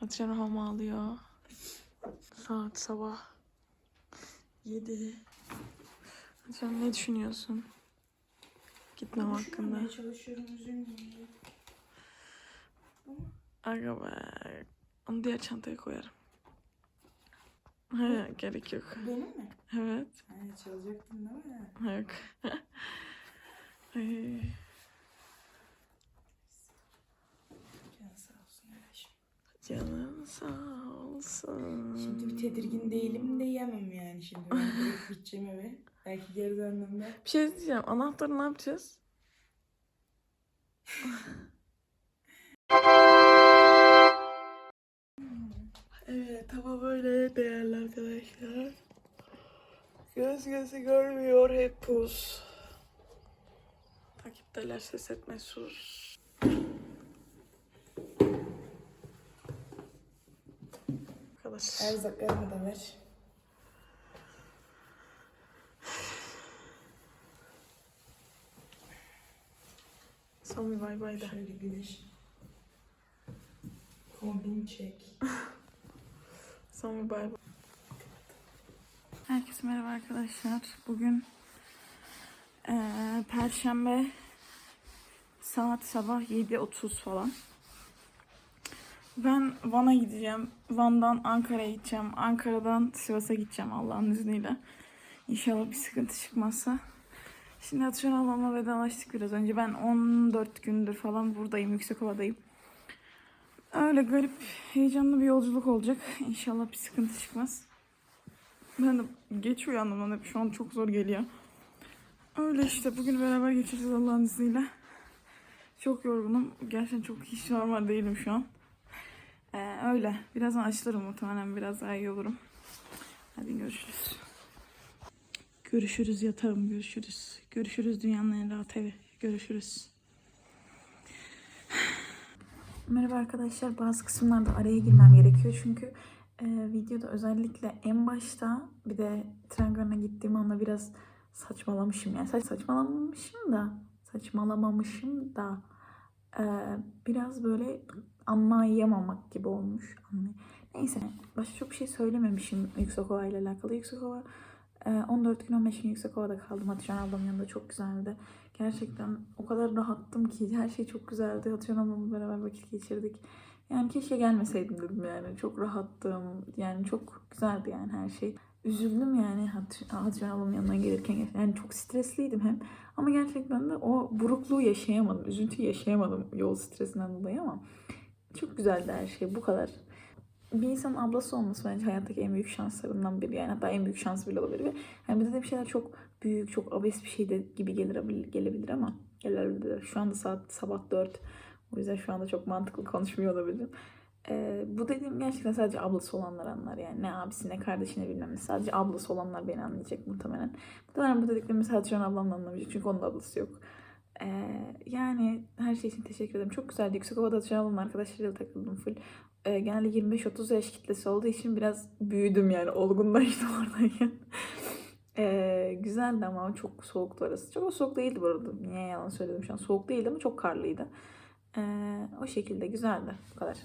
Hatice hava alıyor. Saat sabah 7. Hatice ne düşünüyorsun? Gitmem hakkında. Çalışıyorum üzülmeyin. Aga be. Onu diğer çantaya koyarım. He, gerek yok. Benim mi? Evet. Ha, çalacaktın değil mi? Yok. Ay. Canı sağ olsun kardeşim. Canın sağ olsun. Şimdi bir tedirgin değilim de yiyemem yani şimdi. Ben direkt gideceğim eve. Belki geri döndüğümde. Bir şey diyeceğim. Anahtarı ne yapacağız? evet hava böyle değerli arkadaşlar. Göz gözü görmüyor hep pus. Takipteler ses etme sus. Arkadaş. Erzaklarımı da ver. Son bir bay bay da. Şöyle güneş. Kombin çek. Son bir bay bay. Herkese merhaba arkadaşlar. Bugün eee Perşembe saat sabah 7.30 falan. Ben Van'a gideceğim. Van'dan Ankara'ya gideceğim. Ankara'dan Sivas'a gideceğim Allah'ın izniyle. İnşallah bir sıkıntı çıkmazsa. Şimdi Hatice ablamla vedalaştık biraz önce. Ben 14 gündür falan buradayım. Yüksekova'dayım. Öyle garip, heyecanlı bir yolculuk olacak. İnşallah bir sıkıntı çıkmaz. Ben de geç uyandım. Bana şu an çok zor geliyor. Öyle işte. Bugün beraber geçireceğiz Allah'ın izniyle. Çok yorgunum. Gerçekten çok hiç normal değilim şu an. Öyle. Birazdan açılırım muhtemelen. Biraz daha iyi olurum. Hadi görüşürüz. Görüşürüz yatağım. Görüşürüz. Görüşürüz dünyanın en rahat evi. Görüşürüz. Merhaba arkadaşlar. Bazı kısımlarda araya girmem gerekiyor. Çünkü e, videoda özellikle en başta bir de tren gittiğim anda biraz saçmalamışım. Yani saç saçmalamamışım da saçmalamamışım da biraz böyle anlayamamak gibi olmuş. Neyse. Başka çok bir şey söylememişim Yüksekova ile alakalı. Yüksekova e, 14 gün 15 gün Yüksekova'da kaldım. Hatice ablamın yanında çok güzeldi. Gerçekten o kadar rahattım ki her şey çok güzeldi. Hatice ablamla beraber vakit geçirdik. Yani keşke gelmeseydim dedim yani. Çok rahattım. Yani çok güzeldi yani her şey. Üzüldüm yani Hatice ablamın yanından gelirken. Yani çok stresliydim hem. Ama gerçekten de o burukluğu yaşayamadım. Üzüntüyü yaşayamadım yol stresinden dolayı ama çok güzeldi her şey. Bu kadar. Bir insanın ablası olması bence hayattaki en büyük şanslarından biri. Yani hatta en büyük şans bile olabilir. Yani bir de bir şeyler çok büyük, çok abes bir şey de gibi gelir, gelebilir ama gelebilir. Şu anda saat sabah 4. O yüzden şu anda çok mantıklı konuşmuyor olabilirim. Ee, bu dediğim gerçekten sadece ablası olanlar anlar yani. Ne abisi ne kardeşini bilmem ne. Sadece ablası olanlar beni anlayacak muhtemelen. Muhtemelen bu dediklerimi sadece Can ablam da anlamayacak. Çünkü onun da ablası yok. Ee, yani her şey için teşekkür ederim. Çok güzeldi. Yüksek Ova'da ablamın arkadaşlarıyla takıldım full. Ee, genelde 25-30 yaş kitlesi olduğu için biraz büyüdüm yani. Olgunlaştım oradayken. Ee, güzeldi ama çok soğuktu arası. Çok soğuk değildi bu arada. Niye yalan söyledim şu an. Soğuk değildi ama çok karlıydı. Ee, o şekilde güzeldi. Bu kadar.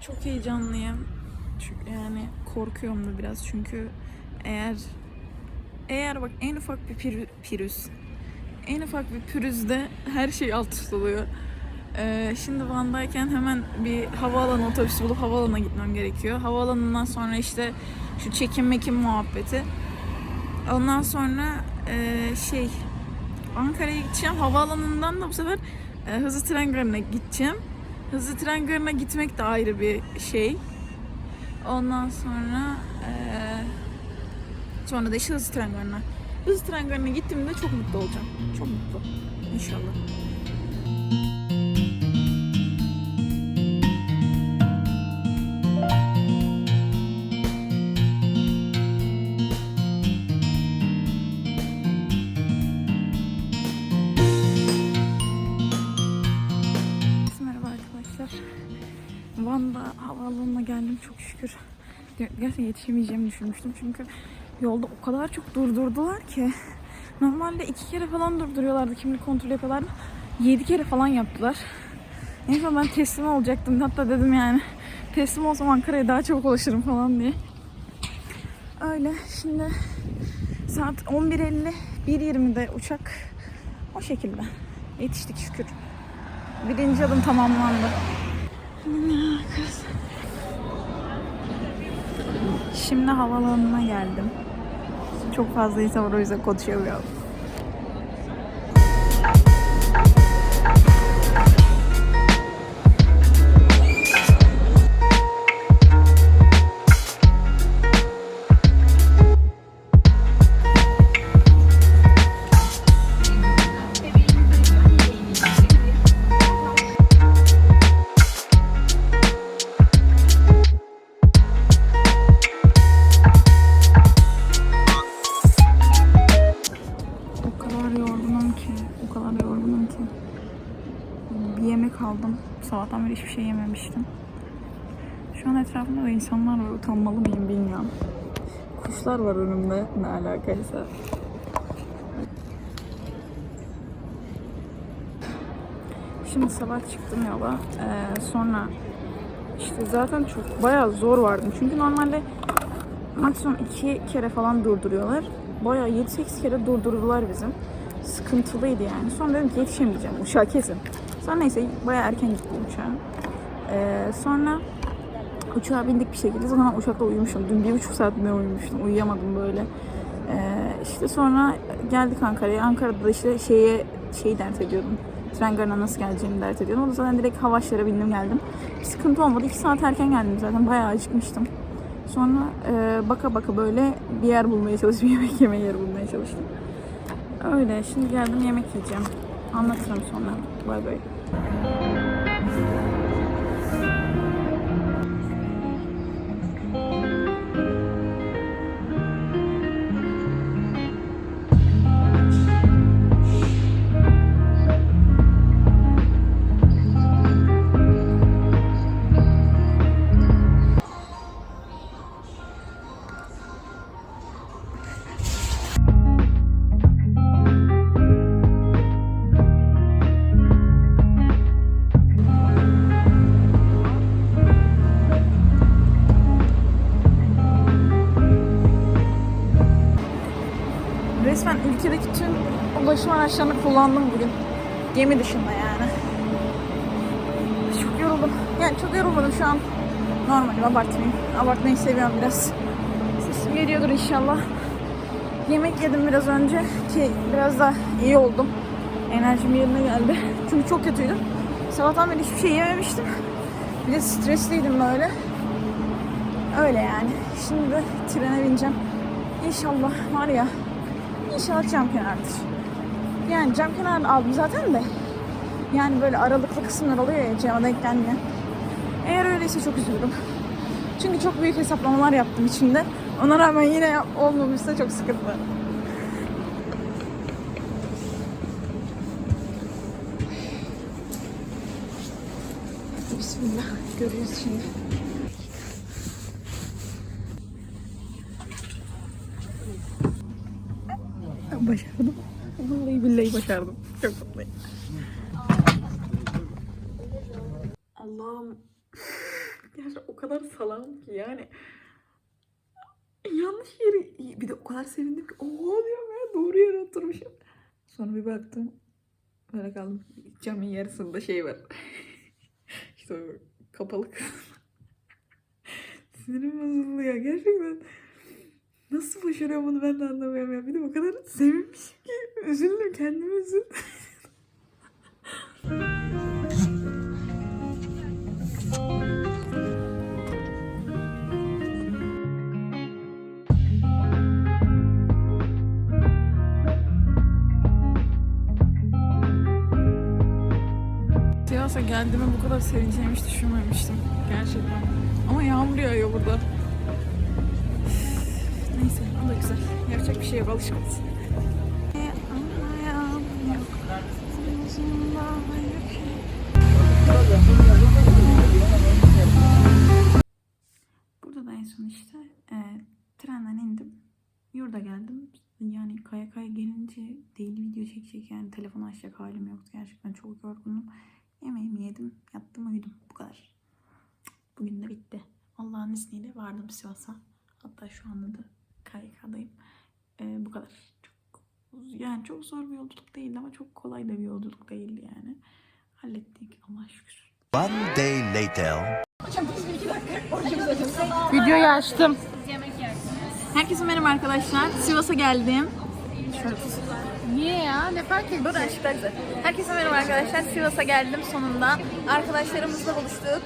Çok heyecanlıyım. Çünkü yani korkuyorum da biraz çünkü eğer eğer bak en ufak bir pürü- pürüz en ufak bir pürüzde her şey alt üst oluyor. Ee, şimdi Van'dayken hemen bir havaalanı otobüsü bulup havaalanına gitmem gerekiyor. Havaalanından sonra işte şu çekim mekim muhabbeti. Ondan sonra e, şey Ankara'ya gideceğim. Havaalanından da bu sefer e, hızlı tren garına gideceğim. Hızlı tren garına gitmek de ayrı bir şey. Ondan sonra e, sonra da işte hızlı tren garına. Hızlı tren garına gittiğimde çok mutlu olacağım. Çok mutlu. İnşallah. Gerçekten yetişemeyeceğimi düşünmüştüm çünkü yolda o kadar çok durdurdular ki. Normalde iki kere falan durduruyorlardı kimlik kontrolü yapıyorlardı. Yedi kere falan yaptılar. Son ben teslim olacaktım. Hatta dedim yani teslim olsam Ankara'ya daha çabuk ulaşırım falan diye. Öyle şimdi saat 11.50 1.20'de uçak o şekilde. Yetiştik şükür. Birinci adım tamamlandı. Kız. Şimdi havaalanına geldim. Çok fazla insan var o yüzden konuşamıyorum. Yorgunum ki, o kadar yorgunum ki. Bir yemek aldım. Sabahtan beri hiçbir şey yememiştim. Şu an etrafımda da insanlar var. Utanmalı mıyım bilmiyorum. Kuşlar var önümde. Ne alakaysa. Şimdi sabah çıktım yola. Ee, sonra işte zaten çok bayağı zor vardım. Çünkü normalde maksimum iki kere falan durduruyorlar. Bayağı 7-8 kere durdurdular bizim. Sıkıntılıydı yani. Sonra dedim ki yetişemeyeceğim uçağa kesin. Sonra neyse bayağı erken gittim uçağa. Ee, sonra uçağa bindik bir şekilde. Zaten uçakta uyumuşum. Dün bir buçuk saat ne uyumuştum. Uyuyamadım böyle. Ee, işte sonra geldik Ankara'ya. Ankara'da da işte şeye şey dert ediyordum. Tren garına nasıl geleceğimi dert ediyordum. O da zaten direkt Havaşlar'a bindim geldim. Bir sıkıntı olmadı. 2 saat erken geldim zaten. Bayağı acıkmıştım. Sonra e, baka baka böyle bir yer bulmaya çalıştım. Yemek yeme yeri bulmaya çalıştım. Öyle. Şimdi geldim yemek yiyeceğim. Anlatırım sonra. Bay bay. Araçlarını kullandım bugün. Gemi dışında yani. Çok yoruldum. Yani çok yorulmadım şu an. Normalim abartmayayım. Abartmayı seviyorum biraz. Sesim geliyordur inşallah. Yemek yedim biraz önce ki biraz da iyi oldum. Enerjim yerine geldi. Çünkü çok kötüydüm. Sabahtan beri hiçbir şey yememiştim. Bir de stresliydim böyle. Öyle yani. Şimdi de trene bineceğim. İnşallah var ya İnşallah cam kenardır. Yani cam kenarını aldım zaten de. Yani böyle aralıklı kısımlar oluyor ya cama denk gelmeyen. Eğer öyleyse çok üzülürüm. Çünkü çok büyük hesaplamalar yaptım içinde. Ona rağmen yine yap- olmamışsa çok sıkıntı. Bismillah. Görüyoruz şimdi. Başardım. Billahi başardım. Çok mutluyum. Allah'ım. Gerçekten o kadar salam ki yani. Yanlış yeri. Bir de o kadar sevindim ki. Oha diyorum ya doğru yere oturmuşum. Sonra bir baktım. Böyle kaldım. Camın yarısında şey var. işte kapalı kısım. Sinirim bozuldu ya gerçekten. Nasıl başarıyorum bunu ben de anlamıyorum ya. Bir de o kadar sevinmişim ki üzüldüm kendime üzüldüm. Sivas'a geldiğime bu kadar sevineceğimi hiç düşünmemiştim. Gerçekten. Ama yağmur yağıyor burada da güzel. Yapacak bir şey yok alışkınız. Burada da en son işte e, trenden indim. Yurda geldim. Yani kaya kaya gelince değil video çekecek yani telefonu açacak halim yoktu. Gerçekten çok yorgunum. Yemeğimi yedim, yattım, uyudum. Bu kadar. Bugün de bitti. Allah'ın izniyle vardım Sivas'a. Hatta şu anda da KYK'dayım. Ee, bu kadar. Çok yani çok zor bir yolculuk değildi ama çok kolay da bir yolculuk değildi yani. Hallettik Allah'a şükür. One day later. Videoyu açtım. Herkese merhaba arkadaşlar. Sivas'a geldim. Niye ya? Ne fark etti? Dur ışıklar güzel. Herkese merhaba arkadaşlar. Sivas'a geldim sonunda. Arkadaşlarımızla buluştuk.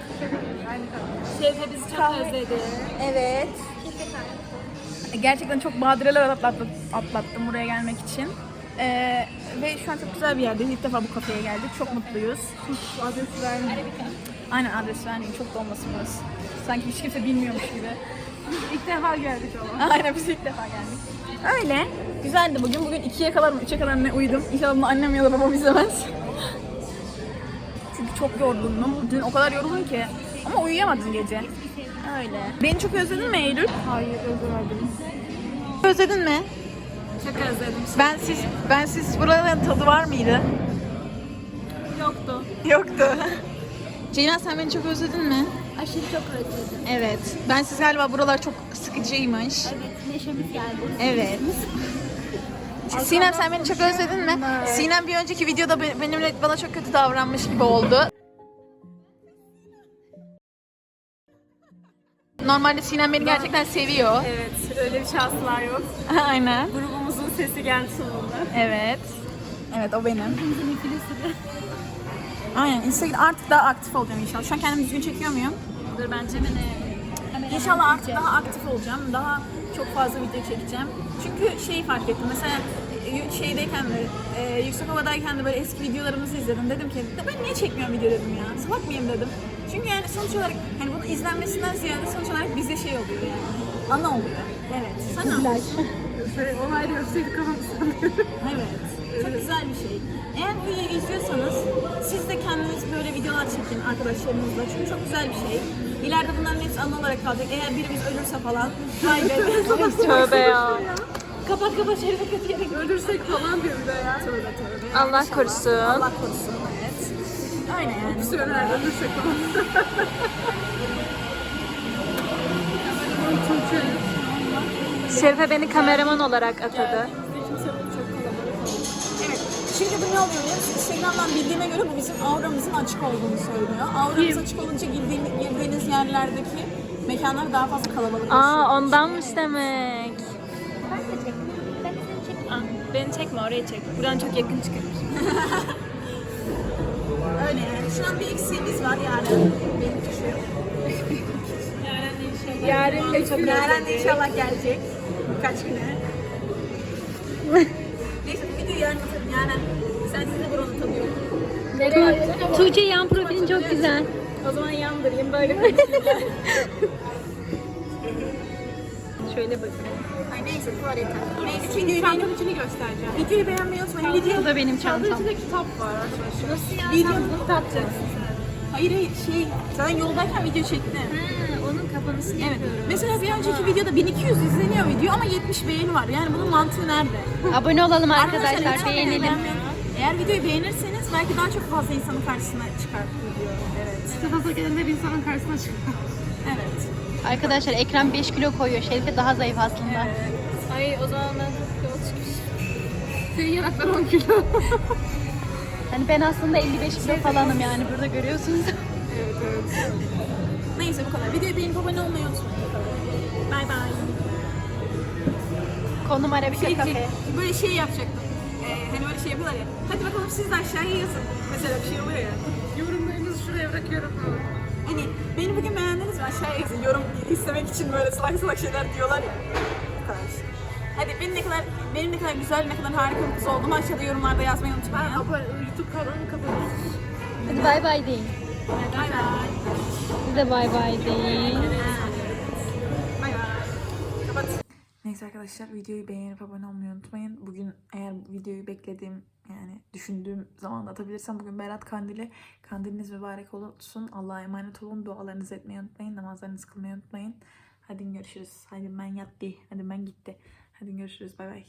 Şevke bizi çok özledi. Evet. Gerçekten çok badireler atlattım, atlattım buraya gelmek için. Ee, ve şu an çok güzel bir yerdeyiz. İlk defa bu kafeye geldik. Çok mutluyuz. Adres vermeyeyim. Aynen adres vermeyeyim. Çok da olmasın burası. Sanki hiç kimse bilmiyormuş gibi. İlk defa geldik ama. Aynen biz ilk defa geldik. Öyle. Güzeldi bugün. Bugün ikiye kadar mı, üçe kadar ne uyudum. İnşallah bunu annem ya da babam izlemez. Çünkü çok yorgundum. Dün o kadar yoruldum ki. Ama uyuyamadım gece. Öyle. Beni çok özledin mi Eylül? Hayır özlemedim. Özledin mi? Çok özledim. Ben siz, ben siz buraların tadı var mıydı? Yoktu. Yoktu. Ceylan sen beni çok özledin mi? Aşırı çok özledim. Evet. Ben siz galiba buralar çok sıkıcıymış. Evet neşemiz geldi. Evet. Sinem sen beni çok özledin mi? Sinem bir önceki videoda be- benimle bana çok kötü davranmış gibi oldu. Normalde Sinem beni gerçekten seviyor. Evet öyle bir şanslar yok. Aynen. Grubumuzun sesi geldi sonunda. Evet. Evet o benim. Aynen Instagram artık daha aktif olacağım inşallah. Şu an kendimi düzgün çekiyor muyum? Dur bence mi ne? İnşallah artık daha aktif olacağım. Daha çok fazla video çekeceğim. Çünkü şeyi fark ettim. Mesela e, şeydeyken de, e, yüksek havadayken de böyle eski videolarımızı izledim. Dedim ki "Ya ben niye çekmiyorum video dedim ya. Salak mıyım dedim. Çünkü yani sonuç olarak hani bunun izlenmesinden ziyade sonuç olarak bize şey oluyor yani. Ana oluyor. Evet. Sana Onay gösterdik ama Evet. Çok güzel bir şey. Eğer bu videoyu izliyorsanız siz de kendiniz böyle videolar çekin arkadaşlarınızla. Çünkü çok güzel bir şey. İleride bunların hepsi anı olarak kalacak. Eğer birimiz ölürse falan. Be. Tövbe ya. kapat kapat şerife kötü yere. Ölürsek falan diyor bir de ya. Tövbe tövbe. Allah İnşallah. korusun. Allah korusun. Öyle yani. Söyler ölürsek. Şerife beni kameraman olarak atadı. Evet. Çünkü bu ne oluyor biliyor musun? Instagram'dan bildiğime göre bu bizim auramızın açık olduğunu söylüyor. Auramız açık olunca girdiğiniz, girdiğiniz yerlerdeki mekanlar daha fazla kalabalık. Aa ondanmış demek. Aa, beni çekme orayı çek. Buradan çok yakın çıkıyor. Öyle yani. Şu an bir eksiğimiz var yarın. Benim düşüyor. Yarın Yarın de inşallah gelecek. Birkaç güne. Neyse bu videoyu yarın atarım. Yarın sen size buranın tadı yok. Tuğçe yan profilin çok güzel. O zaman yandırayım böyle. Şöyle bakın. Neyse bu yeter. Neyse videoyu beğenip içini göstereceğim. Videoyu beğenmeyi unutmayın. Video, da benim çantam. içinde kitap var arkadaşlar. Nasıl ya? Video kitap Hayır hayır şey zaten yoldayken video çektim. onun kapanışını Evet. Mesela bir önceki videoda 1200 izleniyor video ama 70 beğeni var. Yani bunun mantığı nerede? Abone olalım Arkadaşlar arkadaşlar, beğenelim. Eğer videoyu beğenirseniz belki daha çok fazla insanın karşısına çıkar video. Evet. Fazla gelende bir insanın karşısına çıkıyor. Evet. Arkadaşlar ekran 5 kilo koyuyor. Şerife daha zayıf aslında. Ay o zaman ben çok yol çıkmış. Senin yanaklar 10 kilo. hani ben aslında 55 kilo falanım yani burada görüyorsunuz. Neyse bu kadar. Videoyu beğenip abone olmayı unutmayın. Bay bay. Konum Arabika Şey, Cafe. böyle şey yapacaktım. Ee, hani böyle şey yapıyorlar ya. Hadi bakalım siz de aşağıya yazın. Mesela bir şey oluyor ya. Yorumlarınızı şuraya bırakıyorum. Hani beni bugün beğendiniz mi aşağıya yazın. Yorum istemek için böyle salak salak şeyler diyorlar ya. Hadi benim ne kadar benim ne kadar güzel, ne kadar harika bir kız olduğumu aşağıda yorumlarda yazmayı unutmayın. YouTube kanalımı kapatıyoruz. Hadi bay bay deyin. Bay bay. Siz de bay bay deyin. Bay bay. Kapat. Neyse arkadaşlar videoyu beğenip abone olmayı unutmayın. Bugün eğer videoyu beklediğim yani düşündüğüm zaman atabilirsem bugün Berat Kandili. Kandiliniz mübarek olsun. Allah'a emanet olun. Dualarınızı etmeyi unutmayın. Namazlarınızı kılmayı unutmayın. Hadi görüşürüz. Hadi ben yattı. Hadi ben gitti. Hadi görüşürüz. Bay bay.